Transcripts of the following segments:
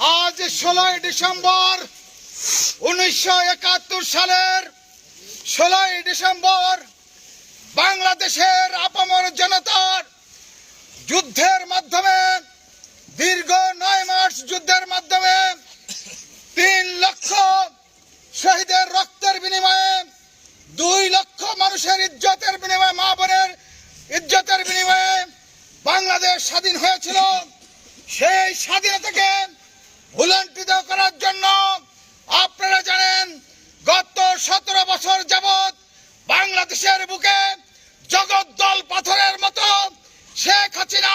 আজ ষোলোই ডিসেম্বর উনিশশো একাত্তর সালের ষোলোই ডিসেম্বর বাংলাদেশের আপামর জনতার যুদ্ধের মাধ্যমে, দীর্ঘ নয় মাস যুদ্ধের মাধ্যমে তিন লক্ষ শহীদের রক্তের বিনিময়ে, দুই লক্ষ মানুষের ইজ্জতের বিনিময়ে, মা বোনের ইজ্জতের বিনিময়ে বাংলাদেশ স্বাধীন হয়েছিল। সেই স্বাধীনতাকে ভুলণ্ঠিত করার জন্য আপনারা জানেন, গত সতেরো বছর যাবৎ বাংলাদেশের বুকে জগদ্দল পাথরের মতো শেখ হাসিনা,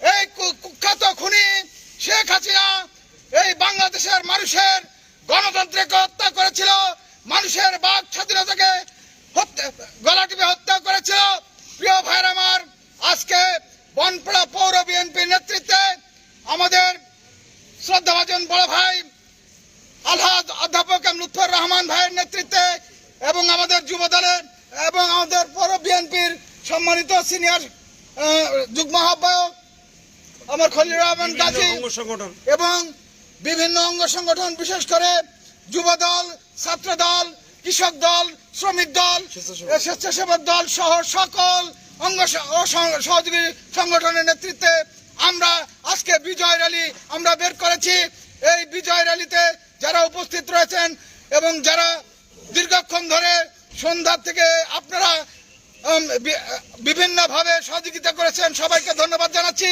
এই কুখ্যাত খুনি শেখ হাসিনা এই বাংলাদেশের মানুষের গণতন্ত্রকে হত্যা করেছিল, মানুষের বাক স্বাধীনতাকে গলা টিপে হত্যা করেছিল। প্রিয় ভাইয়ের আমার, আজকে বনপাড়া পৌর বিএনপির নেতৃত্বে আমাদের শ্রদ্ধাভাজন বড় ভাই আলহাজ অধ্যাপক এম লুৎফর রহমান ভাইয়ের নেতৃত্বে এবং আমাদের যুব দলের এবং আমাদের পৌর বিএনপির সম্মানিত সিনিয়র যুগ্ম আহ্বায়ক আমার খলিল রহমান গাজী এবং বিভিন্ন অঙ্গ সংগঠন বিশেষ করে যুব দল ছাত্র দল কৃষক দল শ্রমিক দল স্বেচ্ছাসেবক। দল সহ সকল অঙ্গ সহযোগী সংগঠনের নেতৃত্বে আমরা আজকে বিজয় র্যালি আমরা বের করেছি। এই বিজয় র্যালিতে যারা উপস্থিত রয়েছেন এবং যারা দীর্ঘক্ষণ ধরে সন্ধ্যার থেকে আপনারা বিভিন্নভাবে সহযোগিতা করেছেন, সবাইকে ধন্যবাদ জানাচ্ছি।